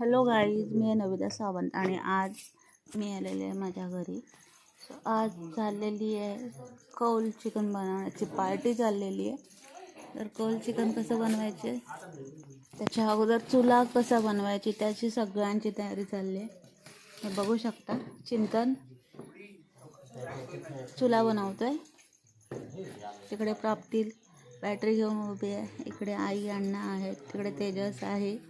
Hello guys मी आहे नविता सावंत आणि आज मी आलेले आहे माझ्या घरी. सो आज चाललेली आहे कौल चिकन बनवण्याची पार्टी चाललेली आहे. तर कौल चिकन कसं बनवायचे? त्याच्या अगोदर चुला कसा बनवायची त्याची सगळ्यांची तयारी चालली आहे. हे बघू शकता चिंतन. चुला बनवतोय. तिकडे प्राप्तील बॅटरी घेऊन उभी आहे. इकडे आई अण्णा आहेत. तिकडे तेजस आहे.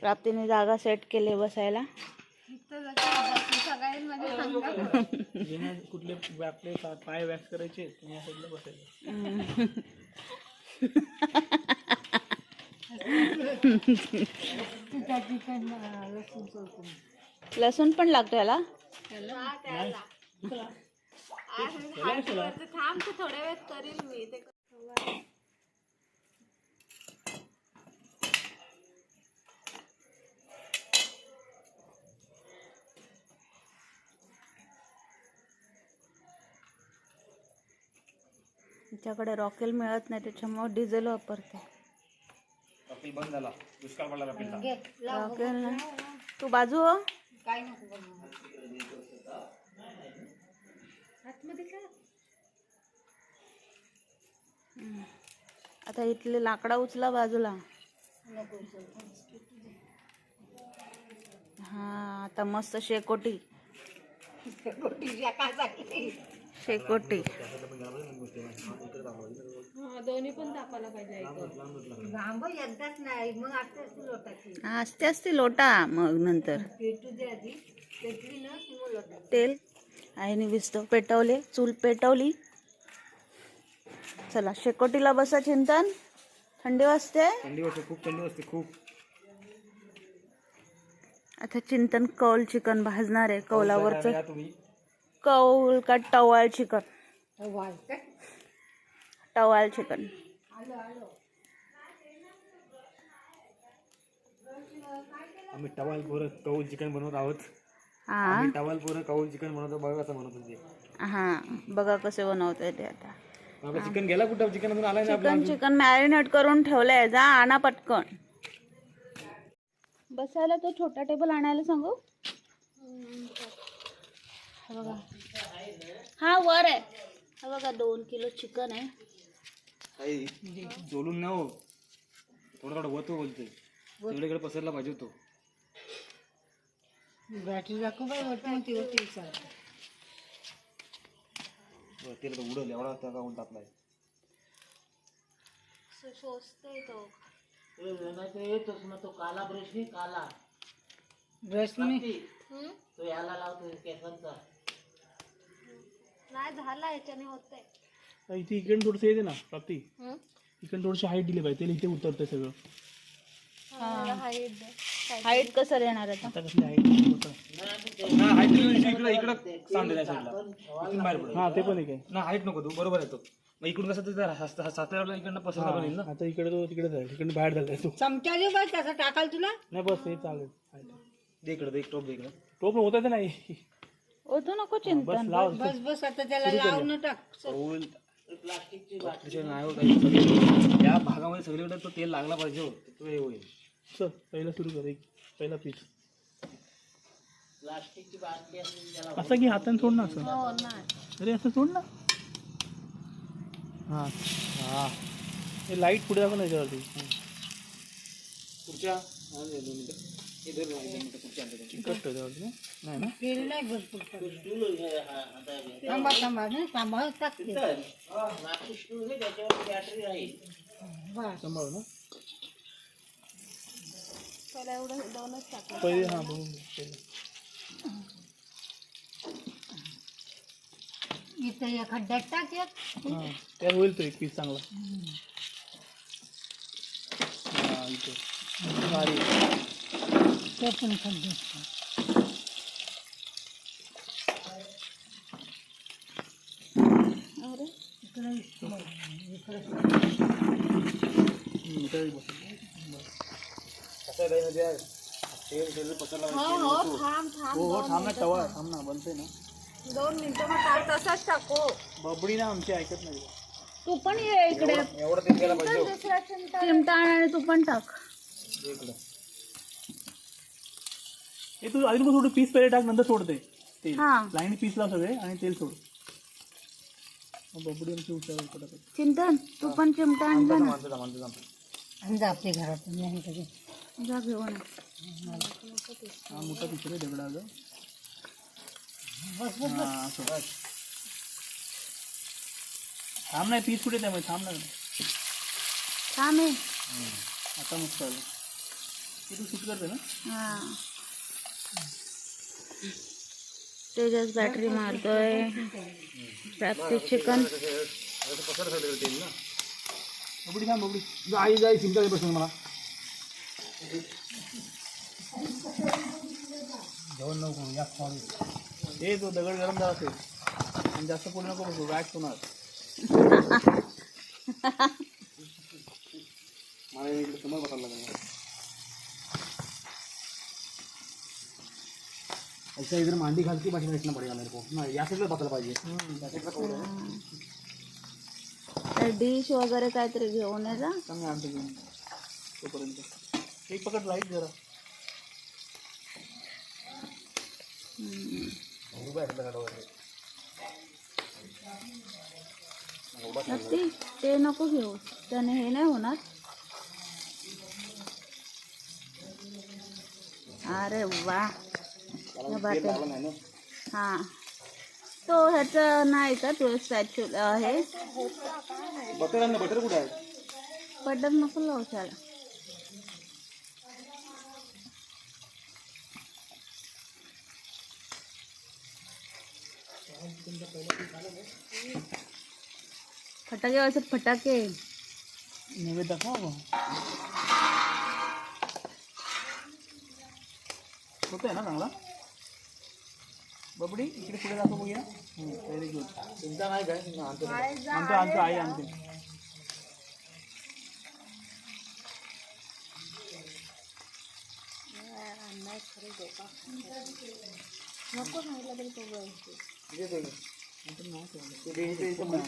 प्राप्तीने जागा सेट केली बसायला. कुठले आपले पाय वॅक्स करायचे तुम्ही या साईडला बसायचं लसूण पण लागतो याला तिच्याकडे रॉकेल मिळत नाही त्याच्यामुळे डिझेल वापरते. बंद झाला. दुष्काळ पडला रॉकेल ना तू बाजू हो. हम्म. आता इथले लाकडा उचला बाजूला. हा आता मस्त शेकोटी. शेकोटी. हा असते असते लोटा मग नंतर. तेल. आईने विस्तो पेटवले चूल पेटवली. चला शेकोटीला बसा चिंतन. थंडी वाजते? थंडी वाजते खूप थंडी वाजते खूप. आता चिंतन कौल चिकन भाजणार आहे कौलावरच. कौल का टवाळ चिकन। टवाळ चिकन। आम्ही टवाल पोरं कौल चिकन बनवत आहोत. हा. आम्ही टवाल पोरं कौल चिकन बनवतो बघा कसं बनवतो ते. हा बघा कसे बनवतोय ते आता. आपलं चिकन गेला कुठं? चिकन मधून आलाय ना चिकन चिकन मॅरिनेट करून ठेवलंय. जा आणा पटकन. बसायला तो छोटा टेबल आणायला सांगू? हा बघा. हा वर आहे. हा बघा दोन किलो चिकन आहे. काही जोलून ना हो. थोडा थोडा वतो बोलतोय. सगळीकडे पसरला पाहिजे तो तेल उडल एवढा त्या काऊन टाकलाय शोषतोय तो. नाही झाला याच्याने होतंय. इथे इकडे थोडंसं येते ना प्राप्ती. इकडे थोडीशी हाईट दिली पाहिजे तेल इथे उतरतंय सगळं. हाईट कसं येणार आता? आता कसली हाईट हा हाईट इकडे इकडं सांग त्या साईडला इथून बाहेर पड हा ते पण एक आहे. ना हाईट नको तू बरोबर आहे तो. मग इकडून कसं इकडनं पसरला पण येईल ना? आता इकडे तो तिकडे जाईल. तिकडे बाहेर झालाय तो. चमचा देऊ बस त्याचा टाकाल तुला? नाही बस हे चालेल. दे इकडे दे एक टोप दे इकडे. टोप होत नाही. ओतू नको चिंतन लाव बस. बस आता त्याला लाव न टाक. प्लास्टिकचे नाही होत या भागामध्ये सगळीकडे तो तेल लागला पाहिजे हो. तो हे होईल. चल पहिला सुरू कर एक. पहिला पीस असं की हाताने सोड ना असं अरे असं सोड ना. हा हा. हे लाइट पुढे दाखव? नाही ना तेल नाही भरपूर पडलं. थांबा थांबा थांबा टाकते सांभाळ ना पहिला एवढं दोनच टाकलं पहिले बघून इथं. या खड्ड्यात टाक एक हा होईल तो एक पीस चांगला ते पण पसरला हो हो हो दोन मिनिटं मग टाक तसाच टाकू. बबडी ना आमची ऐकत नाही. तू पण ये इकडे. एवढं तेल गेला पाहिजे. चिमटा आण आणि तू पण टाक. इकडं. हे तू आधी थोडं पीस पहिले टाक नंतर सोडते तेल. हा. लाईन पीस लाव सगळे आणि तेल सोड. बबडी आमची पटापट. चिंतन तू पण चिमटा आणला ना जा. आपल्या घरात जा घेऊन हा मोठा पिक्चर आहे दगडा ग बस बस हा असं थांब नाही पीस कुठे त्यामुळे थांब ना. थांब हे आता मस्त आलं. ते तू शूट करते ना? हा. तेजस बॅटरी मारतोय प्रॅक्टिस चिकन बबडी थांब बबडी आई जाई चिंता मला नको या हे तो दगड गरम झाला असेल आणि जास्त पोल नको बसू वॅक्स होणार मला इकडे समोर बसायला लागेल ऐसा इधर मांडी घाल के बाकी बैठना पड़ेगा मेरे को. ना या साइड बसायला पाहिजे. डिश वगैरे काहीतरी घेऊन ये जा. चांगलं आणतो घेऊन तोपर्यंत. एक पकड लाइट जरा. नक्की ते नको घेऊ. त्याने हे नाही होणार. अरे वा. हा. तो ह्याचं नाही का तो स्टॅच्यू आहे. बटर आण बटर कुठे आहे? बटर नको लावू त्याला. फटाके वाजत फटाके. नैवेद्य दाखवा होत ना चांगला? बबडी इकडे पुढे दाखव बघूया. व्हेरी गुड चिंता नाही काय? आणतो आणतो आणतो आई आणते.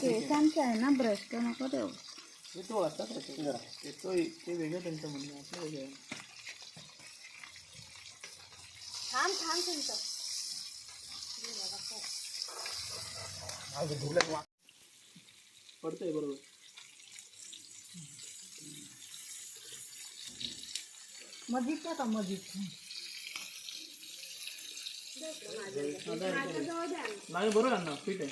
केसांचं आहे ना ब्रश तर नको देऊ. येतो आता जरा. येतो ते वेगळं त्यांचं म्हणणं आपलं वेगळं आहे. पडतंय बरोबर. मधीच का मधीच नाही बरोबर आहे ना फिट आहे.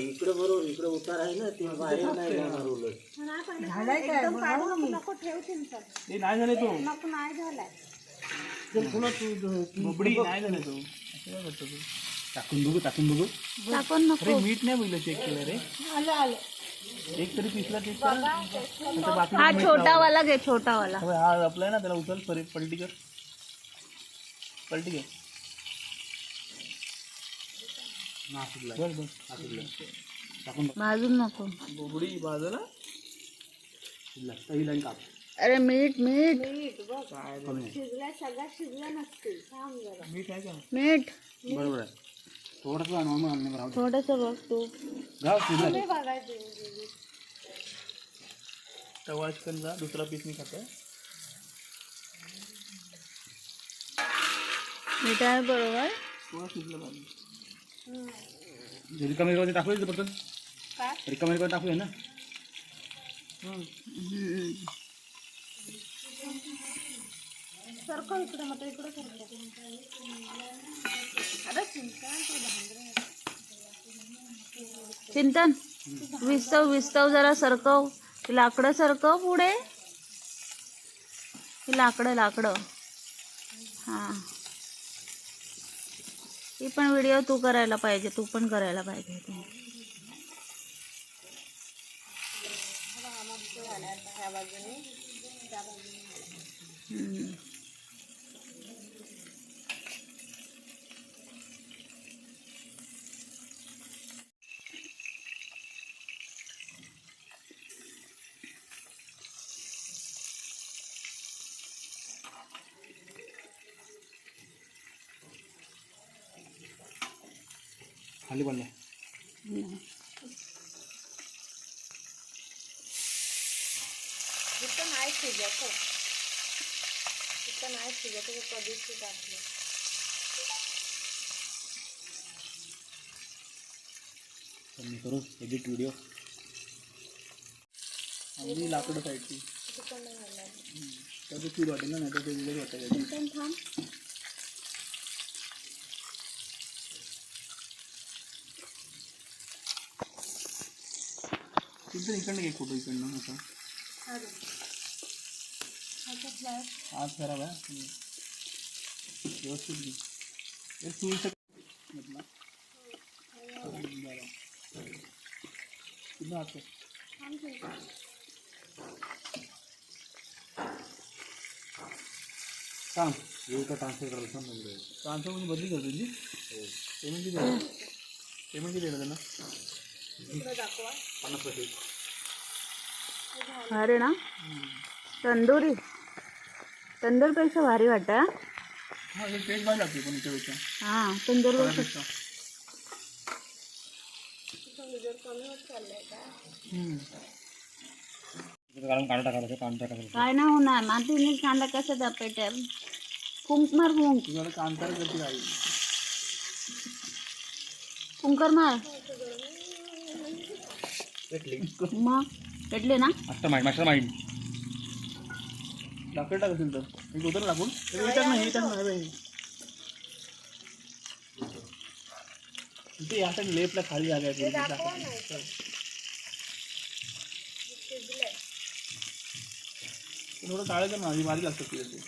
इकडे बरोबर इकडे उतार आहे ना ते बाहेर नाही जाणार उलट. झालाय काय? मी. ते नाही झाले तो. नाही झाले टाकून बघू टाकून बघू. टाकून अरे नको मीठ नाही बघितलं चेक केलं रे. आलं आलं. एक तरी पिसला कर. हा छोटा वाला घे छोटा वाला अबे हा आपला ना त्याला उचल परी पलटी कर. पलटी घे. भाजून नको. बोबडी बाजूला. ही लाईन काप. अरे मीठ मीठ। मीठ आहे का? मीठ। बरोबर आहे. थोडंसं नॉर्मल आणणे बरोबर थोडस बघ तू. गाव शिजला. तवा चिकनचा दुसरा पीस मी खातो मीठ आहे बरोबर. थोडा शिजलं पाहिजे. रिकामी करून टाकलं पटकन. रिकामी इकडे मग इकडे चिंतन विस्तव विस्तव जरा सरकव. लाकडं सरकव पुढे. लाकडं लाकडं. हां. ही पण व्हिडिओ तू करायला पाहिजे तू पण करायला पाहिजे. ते हम्म. खाली पडला नाही. मी करू एडिट व्हिडिओ आणि लाकडं साईडची त्याचं फील वाटेल ना नाही तर ते व्हिडिओ वाटायला पण थांब तिथं इकडनं घे फोटो इकडनं खराब आहे हम्म. व्यवस्थित घे. म्हटलं. कर. सांग ट्रान्सफर करायला ट्रान्सफर म्हणजे बदली करतो तुझी पेमेंट किती आहे? पेमेंट किती त्यांना पन्नास पैसे. भारी ना? तंदुरी. तंदूरपेक्षा भारी वाटतं हा? तंदूर काय नाही होणार मातीने कांदा कसा पेटेल. कुंक मार आई कुंकर मार. मग? पेटले ना? मास्टर माइंड मास्टर माइंड लाकड टाक असेल तर. एक होतं ना लाकूड हे विचार नाही विचार नाही. ते या लेपला खाली जागा आहे. थोडी टाळायचं ना. भारी लागतं ते त्याची.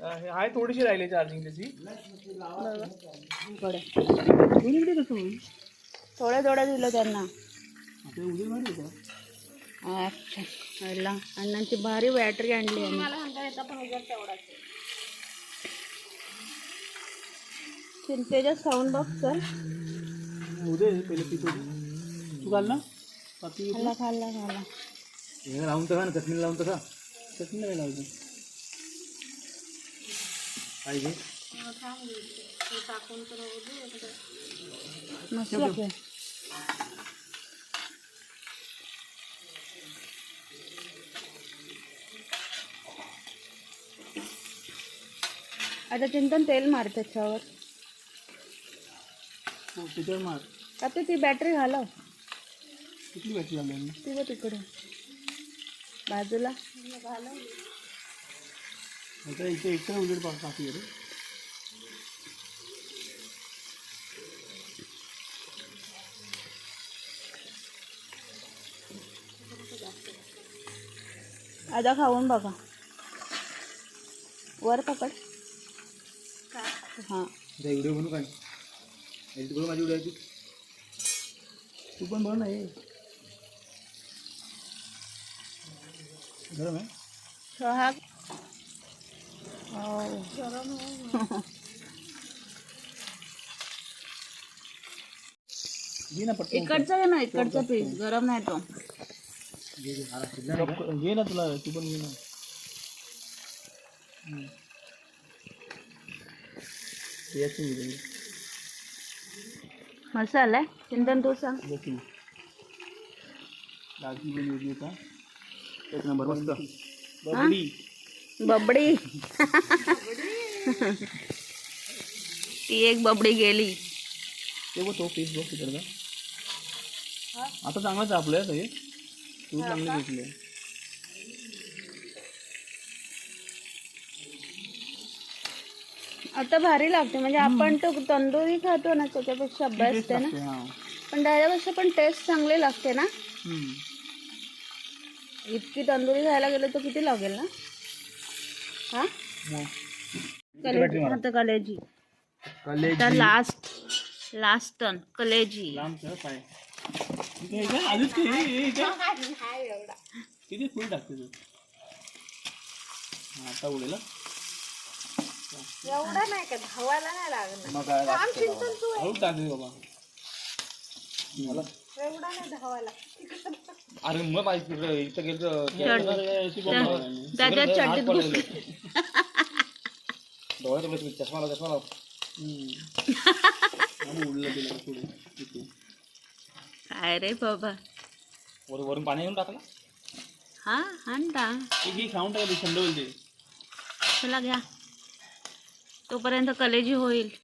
अं, हे आहे थोडीशी राहिली चार्जिंग त्याची. कसं होईल थोड्या थोड्या दिलं त्यांना. अच्छा. अण्णांची भारी बॅटरी आणली आहे. चिंतेच्या साऊंड बॉक्स कर उद्या हे पहिले पितो. तू घाल ना. पाती खाल्ला खाल्ला खाल्ला. हे लावून तर खा ना चटणी लावून तर खा चटणी नाही लावायची पाहिजे मस्त लागते आता चिंतन तेल मार त्याच्यावर. हो त्याच्यावर मार. आता ती बॅटरी घालव. किती बॅटरी यांना? ती बघ तिकडे. बाजूला. आता इथे एकटा उजेड पा काफी आहे रे. आता खाऊन बघा. वर पकड. हां. व्हिडिओ काय? माझी तू पण बघ ना हे गरम आहे? हो इकडचा आहे ना इकडचा पीस गरम नाही तो. हा? घे ना तुला तू पण घे ना. याची. मसाला आहे चिंतन तू सांग. देखील दालचिनी पण वेगळी का एक नंबर मस्त. बबडी. बबडी. ती एक बबडी गेली. ते बघ तो पीस बघ तिकडचा आता चांगलंच आपलं आहे सगळे तू चांगले घेतले आता भारी लागते म्हणजे आपण तो तंदुरी खातो ना त्याच्यापेक्षा बेस्ट आहे ना. हा. पण त्याच्यापेक्षा पण टेस्ट चांगली लागते ना. हम्म. इतकी तंदुरी खायला गेलो तर किती लागेल ना? हा? कलेजी कलेजी? लास्ट लास्ट टन कलेजी. हे? आधीच की? हे- हे काय? किती फुल टाकते तू हा, आता उडेल. एवढा नाही का धावायला नाही लागणार मग काय काम चिंतन तू हळू टाकते बाबा एवढा नाही धावायला अरे मग तिकडे इथं गेलं चड्डीत घुस डोळ्यात डोळ्यात चष्मा लाव चष्मा लाव उडलं तिला पुढे इथे. काय रे बाबा. वर- वरून पाणी येऊन टाकला हा आणता ही खाऊन टाकली थंड होईल ते. चला घ्या. तोपर्यंत कलेजी होईल.